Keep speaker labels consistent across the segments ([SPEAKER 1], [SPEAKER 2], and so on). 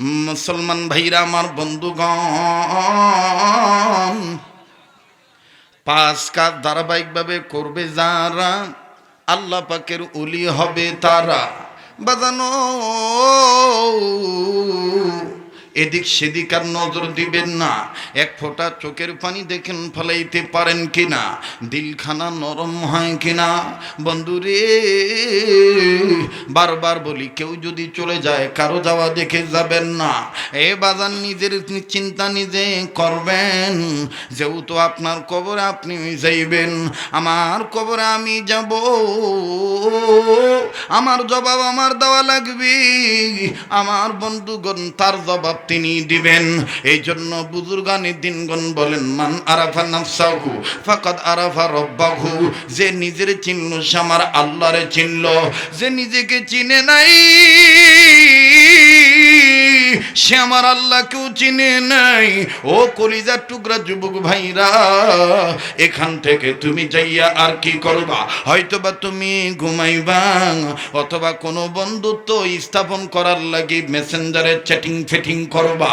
[SPEAKER 1] মুসলমান ভাইরা, আমার বন্ধুগণ পাঁচ কাজ ধারাবাহিকভাবে করবে যারা, আল্লাহ পাকের উলি হবে তারা। বাজানো এদিক সেদিক আর নজর দিবেন না। এক ফোঁটা চোখের পানি দেখেন ফলাইতে পারেন কিনা? দিলখানা নরম হয় কিনা? বন্ধুরে বারবার বলি, কেউ যদি চলে যায়, কারও যাওয়া দেখে যাবেন না। এ বাজার নিজের চিন্তা নিজে করবেন। যেহেতু আপনার কবরে আপনি যাইবেন, আমার কবরে আমি যাব। আমার জবাব আমার দেওয়া লাগবে। আমার বন্ধুগণ তার জবাব তিনি দিবেন। এই জন্য বুজুর্গানি দিনগণ বলেন, মান আরাফা নাফসাহু, ফাকাদ আরাফা রব্বাহু। যে নিজের চিনল সে আমার আল্লাহরে চিনল, যে নিজেকে চিনে নাই। সে আমার আল্লাহকেও চিনে নাই। ও কলিজার টুকরা যুবক ভাইরা, এখান থেকে তুমি যাইয়া আর কি করবা? হয়তোবা তুমি ঘুমাইবা, অথবা কোনো বন্ধুত্ব স্থাপন করার লাগি মেসেঞ্জারে চ্যাটিং ফেটিং করবা।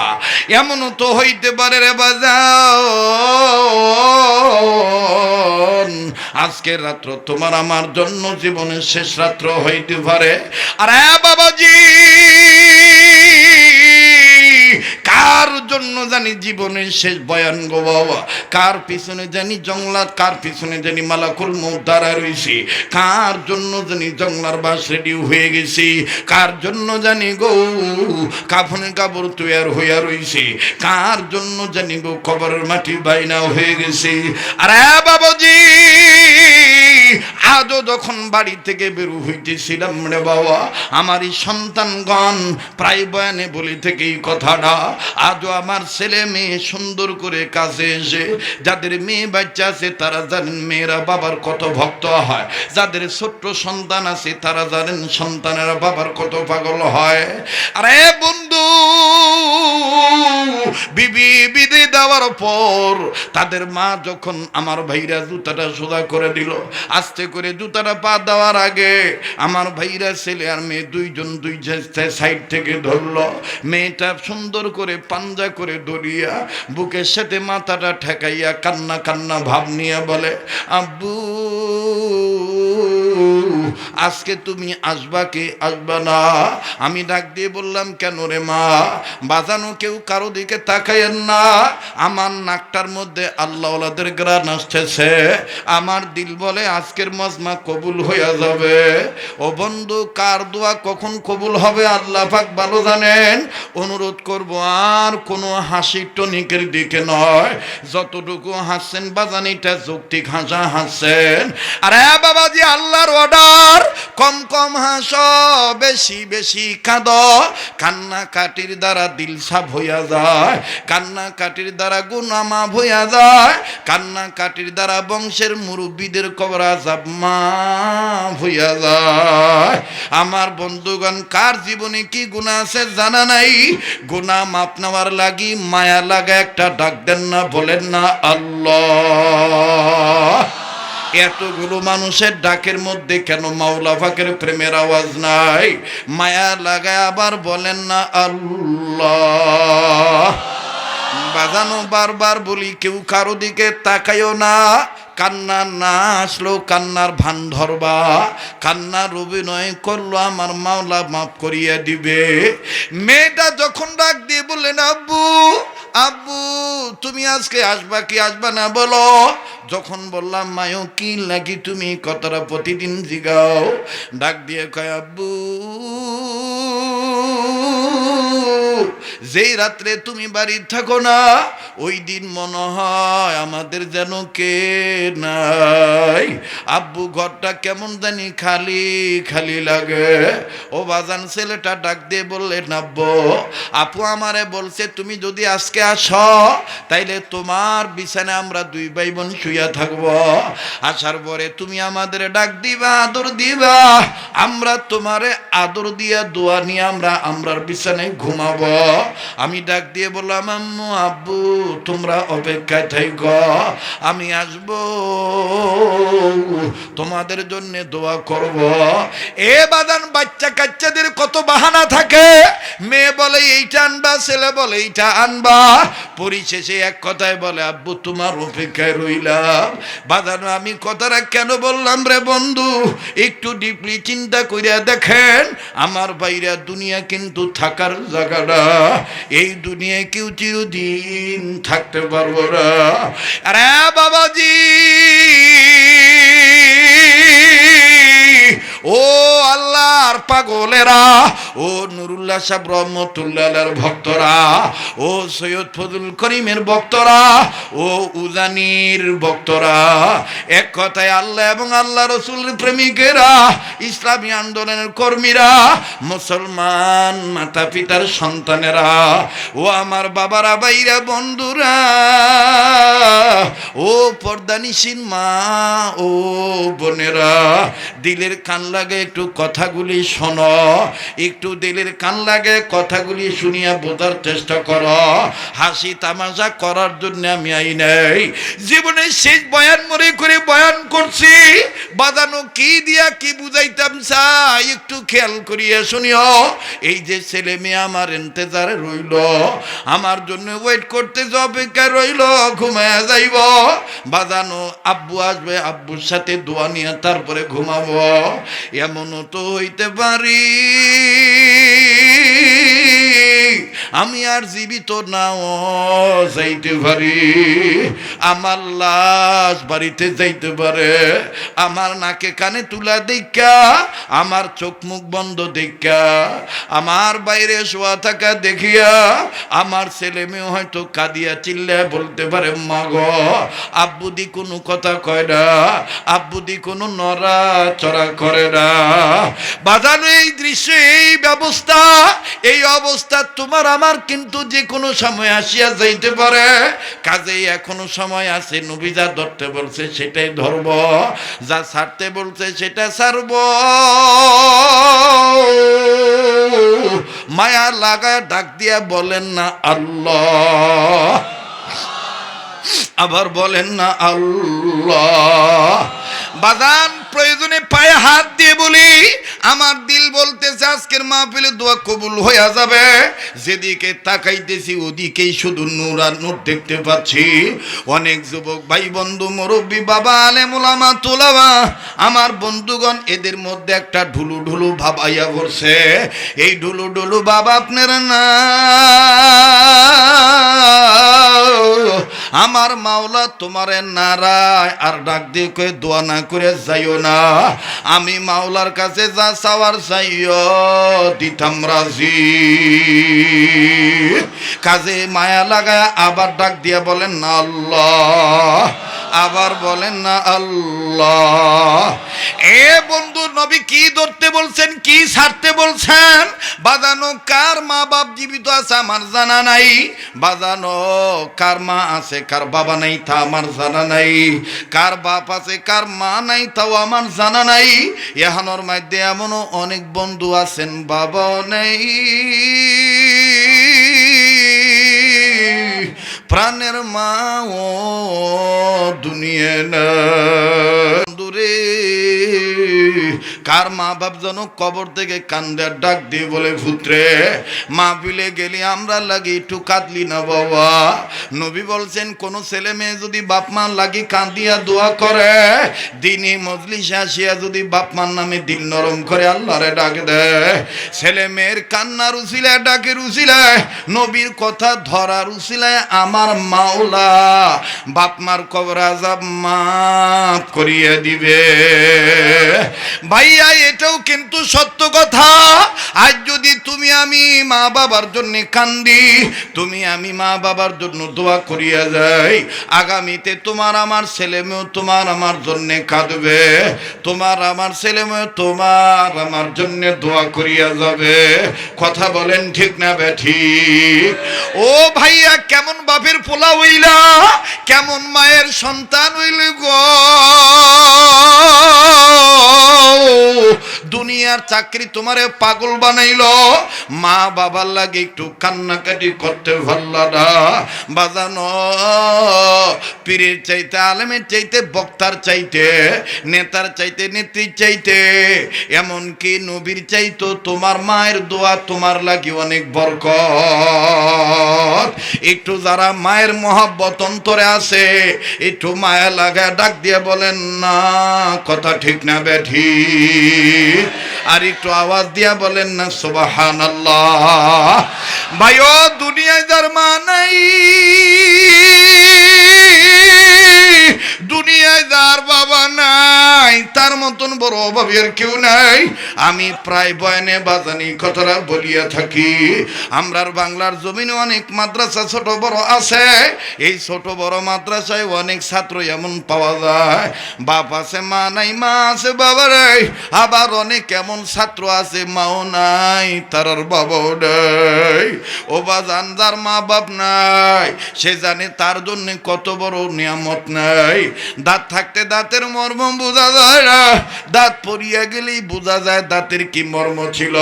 [SPEAKER 1] এমনও তো হইতে পারে রে বাজার আজকের রাত্র তোমার আমার জন্য জীবনের শেষ রাত্র হইতে পারে। আরে বাবাজি! কার জন্য জানি জীবনের শেষ বয়ান গো বাবা? কার পিছনে জানি জংলার কার পিছনে জানি মালাকুল মৌদারা রয়েছি কার জন্য জানি জংলার বাস রেডি হয়ে গেছি? কার জন্য জানি গো কাফনের কাপড় তৈয়ার হইয়া রইছে? কার জন্য জানি গো কবরের মাটি বাইনা হয়ে গেছে? আরে বাবাজি! আজও যখন বাড়ি থেকে বেরু হইতেছিলাম রে বাবা, আমারই সন্তানগণ প্রায় বয়ানে বলি থেকে কথাটা, আজও আমার ছেলে মেয়ে সুন্দর করে কাছে এসে, যাদের মেয়ে বাচ্চা আছে তারা জানেন মেয়েরা বাবার কত ভক্ত হয়, যাদের ছোট্ট সন্তান আছে তারা জানেন সন্তানেরা বাবার কত পাগল হয়। আরে বন্ধু, বিবি বিদে দেওয়ার পর তাদের মা যখন আমার ভাইরা জুতাটা সোজা করে দিল আস্তে করে জুতাটা পা দেওয়ার আগে আমার ভাইরা ছেলে আর মেয়ে দুইজন দুই সাইড থেকে ধরলো। মেয়েটা সুন্দর করে পাঞ্জা করে দড়িয়া বুকের সাথে মাথাটা ঠেকাইয়া কান্না কান্না ভাব নিয়ে বলে, আব্বু, আজকে তুমি আসবা কি? আসবা না। আমি ডাক দিয়ে বললাম, কেন রে মা? বাজানো কেউ কারও দিকে তাকাইয়েন না। আমার নাকটার মধ্যে আল্লাহওয়ালাদের গ্রান আসতেছে। আমার দিল বলে আজকের মজমা কবুল হইয়া যাবে। ও বন্ধু, কার দোয়া কখন কবুল হবে আল্লাহ পাক ভালো জানেন। অনুরোধ করব, আর কোনো হাসি টনিকের দিকে নয়। যতটুকু হাসছেন, বাজানিটা যৌক্তিক হাসা হাসছেন। আরে বাবাজি, আল্লাহর অর্ডার কম কম হাস, বেশি বেশি কাঁদ। কান্না কাটির দ্বারা দিল সাফ হইয়া যায়। কান্না কাটির দ্বারা গুনামা হইয়া যায়। কান্না কাটির দ্বারা বংশের মুরব্বীদের কবরা আমার বন্ধুগণ, কার জীবনে কি গুণা আছে জানা নাই? গুণা মাপ নেওয়ার লাগি মায়া লাগা একটা ডাক দেন না, বলেন না, আল্লাহ। এতগুলো মানুষের ডাকের মধ্যে কেন মাওলা ফাকের প্রেমের আওয়াজ নাই? মায়া লাগায় আবার বলেন না, আল্লাহ। বাজানো বারবার বলি, কেউ কারও দিকে তাকাইও না। কান্না না আসলো, কান্নার ভান ধরবা। কান্নার অভিনয় করল আমার মাওলা মাফ করিয়া দিবে। মেয়েটা যখন ডাক দিয়ে বললেন, আব্বু আব্বু, তুমি আজকে আসবা কি আসবা না বলো? যখন বললাম, মায়ো, কি লাগি তুমি? কতটা প্রতিদিন জিগাও? ডাক দিয়ে কয়, আব্বু, যেই রাত্রে তুমি বাড়ি থাকো না, ওই দিন মনে হয় আমাদের যেন কে নাই। আব্বু, ঘরটা কেমন জানি খালি খালি লাগে। ও বাজান ছেলেটা ডাক দিয়ে বললে নাব্য আপু আমারে বলছে, তুমি যদি আজকে আসো তাইলে তোমার বিছানায় আমরা দুই ভাই বোন শুইয়া থাকব। আসার পরে তুমি আমাদের ডাক দিবা, আদর দিবা। আমরা তোমারে আদর দিয়া দোয়া নিয়ে আমরা আমরার বিছানায় ঘুমাবো। আমি ডাক দিয়ে বললাম, আম্মু, আব্বু, তোমরা অপেক্ষায় থাইক। আমি আসব, তোমাদের জন্য দোয়া করব। এ বাদান বাচ্চা কাচ্চাদের কত বাহানা থাকে। মেয়ে বলে, এইটা আনবা, ছেলে বলে, এইটা আনবা। পরিশেষে এক কথায় বলে, আব্বু, তোমার অপেক্ষায় রইলাম। বাদানো আমি কথাটা কেন বললাম রে বন্ধু? একটু ডিপলি চিন্তা করিয়া দেখেন, আমার বাইরে দুনিয়া কিন্তু থাকার জায়গাটা এই দুনিয়ায় কেউ চিরদিন থাকতে পারব না। আরে বাবাজি! ও আল্লাহর পাগলেরা, ও নুরুল্লাহ সাহেব রহমতুল্লাহ ভক্তরা, ও সৈয়দ ফজল করিমের ভক্তরা, ও উজানির ভক্তরা, এক কথায় আল্লাহ এবং আল্লাহ রসুলের প্রেমিকেরা, ইসলামী আন্দোলনের কর্মীরা, মুসলমান মাতা পিতার সন্তানেরা, ও আমার বাবারা বাইরা বন্ধুরা, ও পর্দানিসীন মা, ও বোনেরা, দিলের কান লাগে একটু কথাগুলি শোনো, একটু দিলের কান লাগে কথাগুলি শুনিয়া বোঝার চেষ্টা কর। হাসি তামাশা করার জন্য আমি আই নাই। জীবনে শেষ বয়ান মনে করে বয়ান করছি। বাদানো কি দিয়া কি বুঝাইতাম চাই, একটু খেয়াল করিয়া শুনিও। এই যে ছেলে মেয়ে আমার এন্তেজারে রইল, আমার জন্য ওয়েট করতে অপেক্ষা রইল, ঘুমায়া যাইব। বাজানো আব্বু আসবে, আব্বুর সাথে দোয়া নিয়ে তারপরে ঘুমাবো। এমনও তো হইতে পারি। আমি আর জীবিত নাও। যাইতে পারি, আমার লাশ বাড়িতে যাইতে পারে, আমার নাকে কানে তুলা দেখা, আমার চোখ মুখ বন্ধ দেখা, আমার বাইরে শোয়া থাকা দেখিয়া, আমার ছেলে মেয়ে হয়তো কাঁদিয়া চিল্লা বলতে পারে মাগ আব্বুদি কোনো কথা কয় না আব্বুদি কোনো নড়া চড়া করে না। বাজানো এই দৃশ্য, এই ব্যবস্থা, এই অবস্থা তোমার, আমার কিন্তু যে কোনো সময় আসিয়া যাইতে পারে, কাজেই এখনও সময় আছে নবী যা ধরতে বলছে, সেটাই ধরব, যা ছাড়তে বলছে, সেটা ছাড়ব। মায়া লাগা ডাক দিয়া বলেন না আল্লাহ। আবার বলেন না আল্লাহ। বাদান প্রয়োজনে পায়ে হাত দিয়ে বলি আমার দিল বলতেছে, আজকের মাহফিলে দোয়া কবুল হইয়া যাবে। যেদিকে তাকাইতেছি, ওদিকেই শুধু নূর আর নূর দেখতে পাচ্ছি। অনেক যুবক ভাই বন্ধু মুরব্বী, বাবা আলে মোলামা তোলাবা, আমার বন্ধুগণ, এদের মধ্যে একটা ঢুলু ঢুলু ভাব আইয়া পড়ছে। এই ঢুলু ঢুলু বাবা আপনারা না। আমার মাওলা, তোমারে নারায়, আর ডাক দিয়ে কয়ে দোয়া না করে যাইও না। আমি মাওলার কাছে যা চাওয়ার চাইও দিতাম রাজি। কাজে মায়া লাগায় আবার ডাক দিয়া বলেন না আল্লাহ আবার বলেন না, আল্লাহ। এ বন্ধু নবী কি ধরতে বলছেন, কি ছাড়তে বলছেন? বাজানো কার মা বাপ জীবিত আছে আমার জানা নাই। বাজানো কার মা আছে, কার বাবা নাই তা আমার জানা নাই। কার বাপ আছে, কার মা নাই তাও আমার জানা নাই। এহানোর মধ্যে এমনও অনেক বন্ধু আছেন, বাবা নেই। প্রাণের মা ও দুনিয়া কার মা বাপ যেন কবর থেকে কান্দার ডাক দিয়ে বলে, ভূত্রে মা বিলে গেলি আমরা লাগি একটু কাঁদলি না বাবা। নবী বলছেন, কোন ছেলে মেয়ে যদি বাপ মা লাগি কাঁদিয়া দোয়া করে দিনই মজলিস আসিয়া যদি বাপ মার নামে দিল নরম করে আল্লাহরে ডাক দেয় ছেলে মেয়ের কান্নার উচিলায় ডাকের উচিলায় নবীর কথা ধরার উচিলায় আমার মাওলা বাপ মার কবর আজাব মাফ করিয়ে দিবে। ভাইয়া এটাও কিন্তু সত্য কথা। আজ যদি তুমি আমি মা বাবার জন্য কান্দি, তুমি আমি মা বাবার জন্য দোয়া করিয়া যাই, আগামীতে তোমার আমার ছেলে মেয়েও তোমার আমার জন্য কাঁদবে, তোমার আমার ছেলে মেয়ে তোমার আমার জন্য দোয়া করিয়া যাবে। কথা বলেন ঠিক না বে ঠিক ও ভাইয়া, কেমন বাপের পোলা হইলা? কেমন মায়ের সন্তান হইল গো? দুনিয়ার চাকরি তোমারে পাগল বানাইল। মা বাবার লাগে একটু কান্নাকাটি করতে না বাজানো পীরের চাইতে, আলেমের চাইতে, বক্তার চাইতে, নেতার চাইতে, নেত্রীর চাইতে। এমনকি নবীর চাইতো তোমার মায়ের দোয়া তোমার লাগে অনেক বরক একটু যারা মায়ের মহাব্বত অন্তরে আছে, একটু মায়া লাগা ডাক দিয়ে বলেন, না, কথা ঠিক না বেঠি। আর একটু আওয়াজ দিয়া বলেন, না সুবাহান আল্লাহ ভাইও, দুনিয়ায় যার মা নাই। দুনিয়ায় যার বাবা নাই, তার মতন বড় অভাবের কেউ নাই। আমি প্রায় বয়ানে বাজানি কথাটা বলিয়া থাকি। আমরার বাংলার জমিনে অনেক মাদ্রাসা ছোট বড় আছে। এই ছোট বড় মাদ্রাসায় অনেক ছাত্র এমন পাওয়া যায়। বাপ আছে, মা নাই, মা আছে, বাবা নাই। আবার অনেক এমন ছাত্র আছে, মাও নাই, তার বাবাও নাই। ও বাজান, যার মা বাপ নাই, সে জানে তার জন্য কত বড় নিয়ামত নাই। দাঁত থাকতে দাঁতের মর্ম বোঝা যায় না। দাঁত পরিয়া গেলেই বোঝা যায় দাঁতের কি মর্ম ছিল।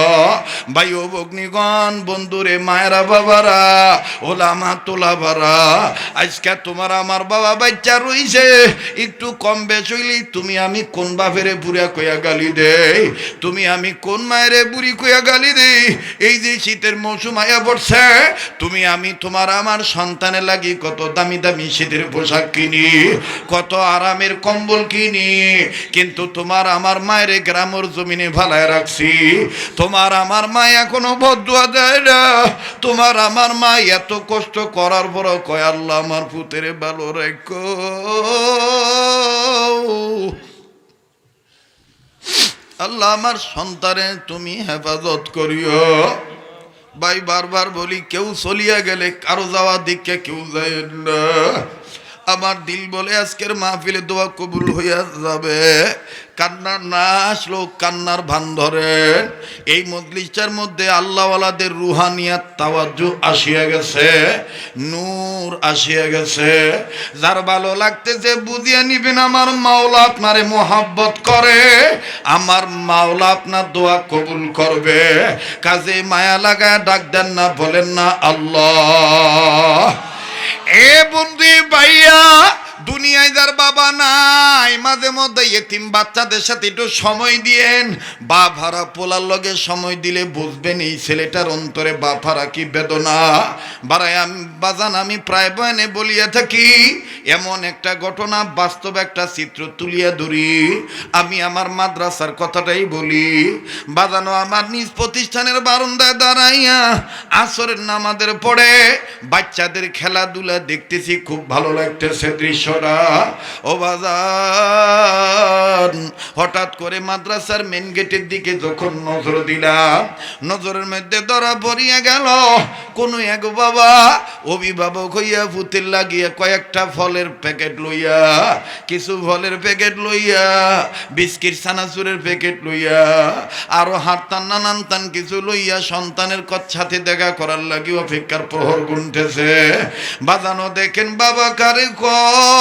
[SPEAKER 1] ভাই ও বগ্নিগণ বন্ধুরে, মায়েরা, বাবারা, ওলামা তোলা বারা আজকে তোমার আমার বাবা বাচ্চা রইছে। একটু কম বেশ হইলেই তুমি আমি কোন বাপেরে বুড়া কইয়া গালি দেই? তুমি আমি কোন মায়েরে বুড়ি কইয়া গালি দেই? এই যে শীতের মৌসুম আয়া পড়ছে, তুমি আমি তোমার আমার সন্তানের লাগি কত দামি দামি শীতের পোশাক কিনি। কত আরামের কম্বল কিনি, কিন্তু তোমার আমার মায়ের গ্রামের জমিনে ভালায় রাখছি। তোমার আমার মা এখনও বদুয়া দেয় না। তোমার আমার মা এত কষ্ট করার পর কয়, আল্লাহ আমার পুতের ভালো রেখো। আল্লাহ আমার সন্তানে তুমি হেফাজত করিও। ভাই বারবার বলি, কেউ চলিয়া গেলে কারও যাওয়ার দিকে কেউ যায় না। আমার দিল বলে আজকের মাহফিলে দোয়া কবুল হইয়া যাবে। কান্নার না আসলো, কান্নার ভান ধরেন এই মজলিসটার মধ্যে আল্লাহওয়ালাদের রুহানিয়াত তাওয়াজ্জু আসিয়া গেছে, নূর আসিয়া গেছে। যার ভালো লাগতেছে বুঝিয়ে নিবেন, আমার মাওলা আপনারে মোহাব্বত করে। আমার মাওলা আপনার দোয়া কবুল করবে। কাজে মায়া লাগায় ডাক দেন না, বলেন না আল্লাহ। এ বন্দি ভাইয়া দুনিয়ায় যার বাবা নাই, মাঝে মধ্যে এতিম বাচ্চাদের সাথে একটু সময় দিয়েন। বাপ হারা পোলার লগে সময় দিলে বুঝবেন এই ছেলেটার অন্তরে বাপ হারা কি বেদনা। বারাই আমি, বাজান, আমি প্রায় বয়ানে বলিয়া থাকি, এমন একটা ঘটনা, বাস্তব একটা চিত্র তুলিয়া ধরি। আমি আমার মাদ্রাসার কথাটাই বলি। বাজানো আমার নিজ প্রতিষ্ঠানের বারান্দায় দাঁড়াইয়া আসরের নামাদের পড়ে বাচ্চাদের খেলাধুলা দেখতেছি, খুব ভালো লাগতেছে দৃশ্যটা ও বাজান। হঠাৎ করে মাদ্রাসার মেন গেটের দিকে যখন নজর দিলাম নজরের মধ্যে ধরা পড়িয়া গেল, কোনো এক বাবা অভিভাবক হইয়া ফুতের লাগিয়া কয়েকটা ফলের প্যাকেট লইয়া, কিছু ফলের প্যাকেট লইয়া, বিস্কিট সানাচুরের প্যাকেট লইয়া, আরও হারতান নানান তান কিছু লইয়া সন্তানের সাথে দেখা করার লাগি অপেক্ষার প্রহর গুনতেছে। বাজানো দেখেন, বাবা কারে কয়?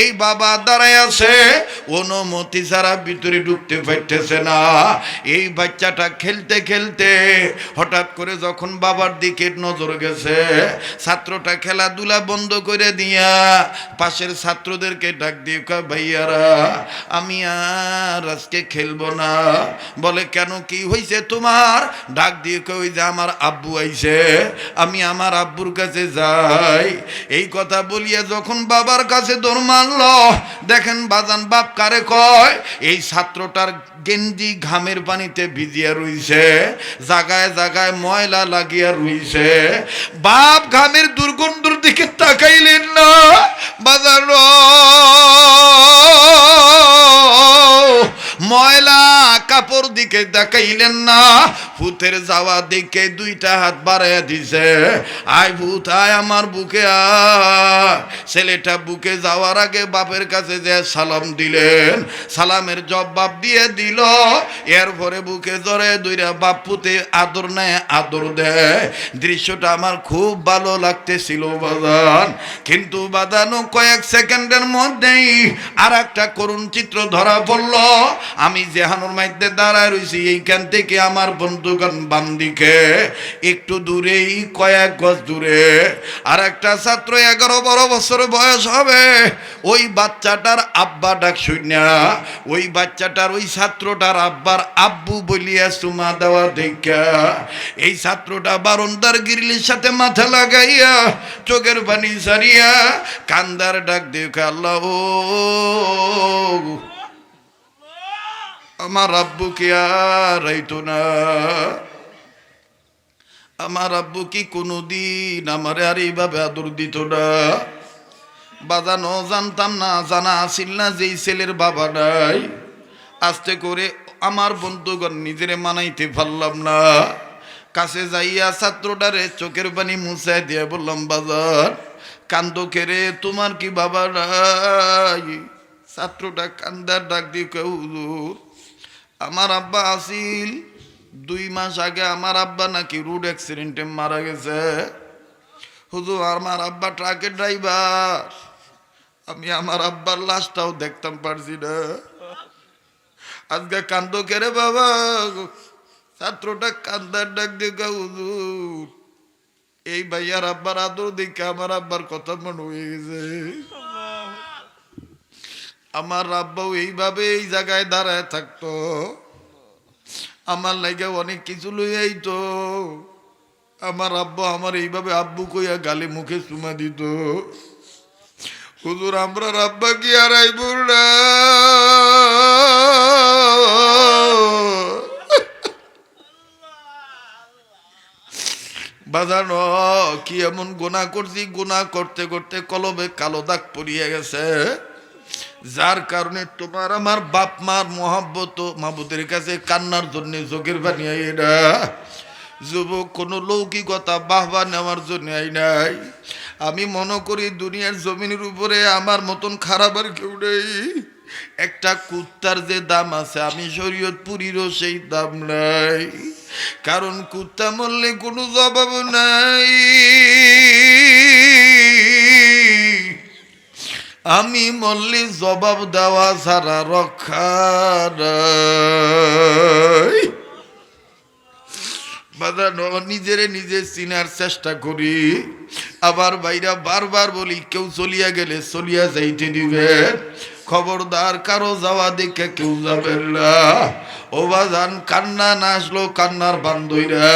[SPEAKER 1] এই বাবা দাঁড়ায় আছে। অনুমতি ছাড়া ভিতরে ঢুকতে পারতেছে না। এই বাচ্চাটা খেলতে খেলতে হঠাৎ করে যখন বাবার দিকে নজর গেছে, ছাত্রটা খেলাধুলা বন্ধ করে দিয়া পাশের ছাত্রদেরকে ডাক দিয়ে ভাইয়ারা, আমি আর আজকে খেলব না। বলে, কেন? কি হয়েছে তোমার? ডাক দিয়ে ওই যে আমার আব্বু আইছে। আমি আমার আব্বুর কাছে যাই। এই কথা বলিয়া যখন বাবার কাছে দৌড় দেখেন বাজান, বাপ কারে কয়? এই ছাত্রটার গেঞ্জি ঘামের পানিতে ভিজিয়া রইছে, জাগায় জাগায় ময়লা লাগিয়া রইছে। বাপ ঘামের দুর্গন্ধর দিকে তাকাইলেন না। বাজার ময়লা কাপড় দিকে দেখাইলেন না। ভূতের যাওয়া দিকে দুইটা হাত বাড়াইয়া দিছে। আয় ভূত, আয় আমার বুকে ছেলেটা বুকে যাওয়ার আগে বাপের কাছে যে সালাম দিলেন, সালামের জবাব দিয়ে দিল। এরপরে বুকে জরে দুইটা বাপ পুতে আদর নেয়, আদর দেয়। দৃশ্যটা আমার খুব ভালো লাগতেছিল বাদান কিন্তু বাদানো কয়েক সেকেন্ডের মধ্যেই আর একটা করুণ চিত্র ধরা পড়ল। আমি জেহানুর মাইতে দাঁড়ায় রয়েছি এইখান থেকে আমার বন্ধুগণ বান্দিকে একটু দূরেই, কয়েক গজ দূরে। আর একটা ছাত্র এগারো বারো বছর বয়স হবে, ওই বাচ্চাটার আব্বা ডাক শুনিয়া, ওই বাচ্চাটার, ওই ছাত্রটার আব্বার আব্বু বলিয়া সুমা দেওয়া দেখা এই ছাত্রটা বারন্দার গিরিলির সাথে মাথা লাগাইয়া, চোখের পানি সারিয়া কান্দার ডাক দেখে আল্লাহ আমার আব্বু কি আর না। আমার আব্বু কি কোনোদিন আমার আর এইভাবে আদর দিত না। বাজানো জানতাম না, জানা আসিল না যেই ছেলের বাবা নাই। আস্তে করে আমার বন্ধুগণ নিজেরে মানাইতে পারলাম না। কাছে যাইয়া ছাত্রটারে চোখের পানি মুছাই দিয়ে বললাম, বাজার, কান্দ কেরে তোমার কি বাবা নাই? ছাত্রটা কান্দার ডাক দিয়ে কেউ আমার আব্বা আসিল, দুই মাস আগে আমার আব্বা নাকি রোড অ্যাক্সিডেন্টে মারা গেছে। হুজুর, আমার আব্বা ট্রাকের ড্রাইভার আমি আমার আব্বার লাশটাও দেখতাম, পারছি না। আজকে কান্দ কেরে বাবা? ছাত্রটা কান্দার ডাক দেখা হুজুর। এই ভাইয়ার আব্বার আদর দেখে আমার আব্বার কথা মনে হয়ে গেছে। আমার আব্বাও এইভাবে এই জায়গায় দাঁড়ায় থাকতো। আমার লাগে অনেক কিছু লইয়াই তো আমার আব্বা আমার এইভাবে আব্বু কইয়া গালে মুখে চুমা দিত। হুজুর, আমরা আব্বা কি আর আইবুর না বাজানো কি এমন গোনা করছি? গোনা করতে করতে কলবে কালো দাগ পড়িয়ে গেছে। যার কারণে তোমার আমার বাপ মার মহাব্বত, মাহবুদের কাছে কান্নার জন্য পানি আই না। যুবক, কোনো লৌকিকতা বাহবা নেওয়ার জন্য আই নাই। আমি মনে করি দুনিয়ার জমিনের উপরে আমার মতন খারাপ আর কেউ নেই। একটা কুত্তার যে দাম আছে, আমি শরীয়তপুরীরও সেই দাম নাই। কারণ কুত্তা মরলে কোনো জবাব নাই। আমি মল্লি জবাব দেওয়া ছাড়া রক্ষা নাই। বাজানো নিজেরে নিজে চিনার চেষ্টা করি আবার বাইরা বারবার বলি, কেউ চলিয়া গেলে চলিয়া যাইতে দিবেন খবরদার, কারও যাওয়া দেখে কেউ যাবেন না। ও বাজান, কান্না না আসলো, কান্নার বান্ধবীরা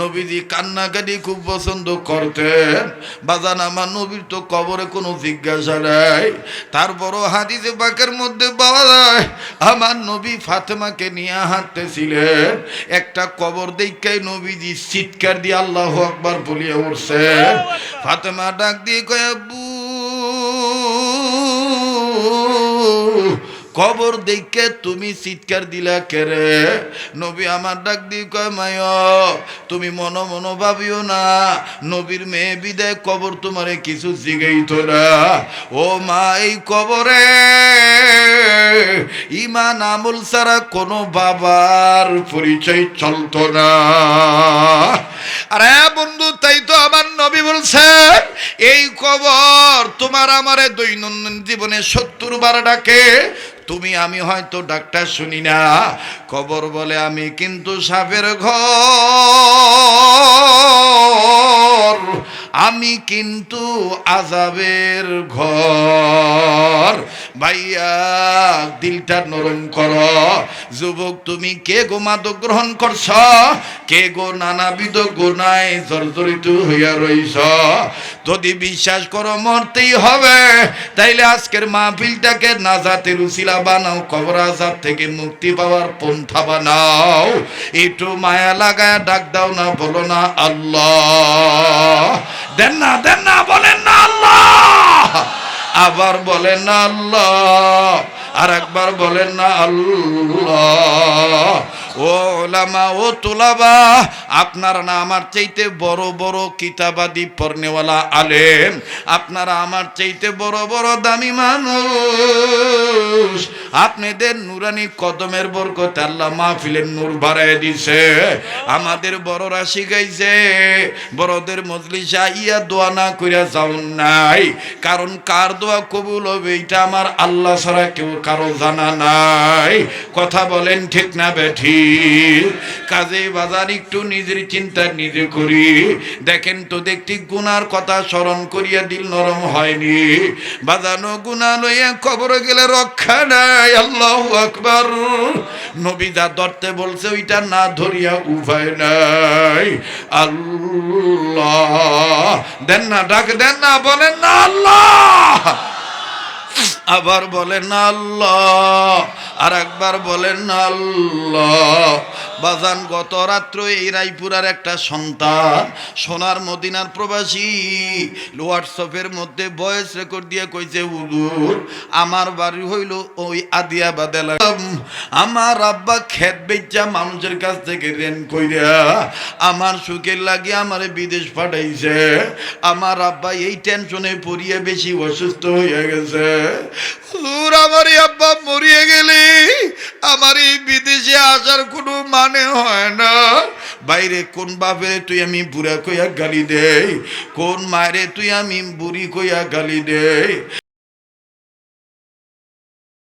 [SPEAKER 1] নবীজি কান্নাকাটি খুব পছন্দ করতেন। বাজান, আমার নবীর তো কবরে কোনো জিজ্ঞাসা নাই। তারপরও হাদিসে বাঁকের মধ্যে পাওয়া যায়, আমার নবী ফাতেমাকে নিয়ে হাঁটতেছিলেন। একটা কবর দেখাই নবীজি চিৎকার দিয়ে আল্লাহ আকবার বলিয়া উঠছেন। ফাতেমা ডাক দিয়ে কয়ে, আব্বু কবর দেখে তুমি চিৎকার দিলা কেরে নবী আমার ডাক দিয়ে কয়, মায়, তুমি মনো মনো ভাবিও না, নবীর মেয়ে বিদায় কবর তোমারে কিছু জিগাইত না ও মা, এই কবরে ইমান আমল ছাড়া কোনো বাবার পরিচয় চলত না। আরে বন্ধু, তাই তো এই কবর তোমার আমারে দৈনন্দিন জীবনে সত্তর বার ডাকে। তুমি, আমি হয়তো ডাক্তার শুনি না। কবর বলে, আমি কিন্তু সাপের ঘর। আমি কিন্তু আজাবের ঘর। ভাইয়া, দিলটা নরম কর। যুবক, তুমি কে গো মাদক গ্রহণ করছ? কে গো নানাবিধ গোনায় জর্জরিত হইয়া রইছ? যদি বিশ্বাস করো, মরতেই হবে। তাইলে আজকের মাহফিলটাকে নাজাতের উসিলা বানাও কবর আজাব থেকে মুক্তি পাওয়ার পন্থা বানাও। একটু মায়া লাগায় ডাক দাও না, বলো না আল্লাহ। দেন না দেন না, বলেন না আল্লাহ। আবার বলেন না আল্লাহ আর একবার বলেন না আল্লাহ। ও ওলামা, ও তোলাবা, আপনারা না আমার চাইতে বড় বড় কিতাবাদি পড়নেওয়ালা আলেম। আপনারা আমার চাইতে বড় বড় দামি মানুষ। আপনাদের নুরানি কদমের বরকত আল্লাহ মাহফিলের নূর বাড়ায় দিছে। আমাদের বড়রা শিখাইছে, বড়দের মজলিসা ইয়া দোয়া না করিয়া যাউন নাই। কারণ কার দোয়া কবুল হবে, এটা আমার আল্লাহ ছাড়া কেউ কারও জানা নাই। কথা বলেন ঠিক না বেঠি কাজে বাজার একটু নিজের চিন্তা নিজে করি। দেখেন তো দেখতি গুনার কথা স্মরণ করিয়া দিল নরম হয়নি। বাজানো গুনা লইয়া কবর গেলে রক্ষা নাই, আল্লাহ আকবার। নবী যা ধরতে বলছে ওইটা না ধরিয়া উভয় নাই। আল্লাহ, দেন না, ডাক দেন না, বলেন না, আল্লাহ। আবার বলেন আল্লাহ আর একবার বলেন আল্লাহ। বাজান, গত রাত্র এই রায়পুরার একটা সন্তান সোনার মদিনার প্রবাসী হোয়াটসঅ্যাপের মধ্যে ভয়েস রেকর্ড দিয়ে কইছে, হুজুর, আমার বাড়ি হইল ওই আদিয়াবাদ এলাকা আমার আব্বা খেত বেচা মানুষের কাছ থেকে রেন কইরা আমার সুখের লাগে আমার বিদেশ পাঠাইছে। আমার আব্বা এই টেনশনে পড়িয়ে বেশি অসুস্থ হয়ে গেছে। হুজুর আমার আব্বা মরিয়ে গেলে আমার এই বিদেশে আসার কোনো মানে হয় না। বাইরে কোন বাপেরে তুই আমি বুড়া কইয়া গালি দেই? কোন মায়ের তুই আমি বুড়ি কইয়া গালি দেই?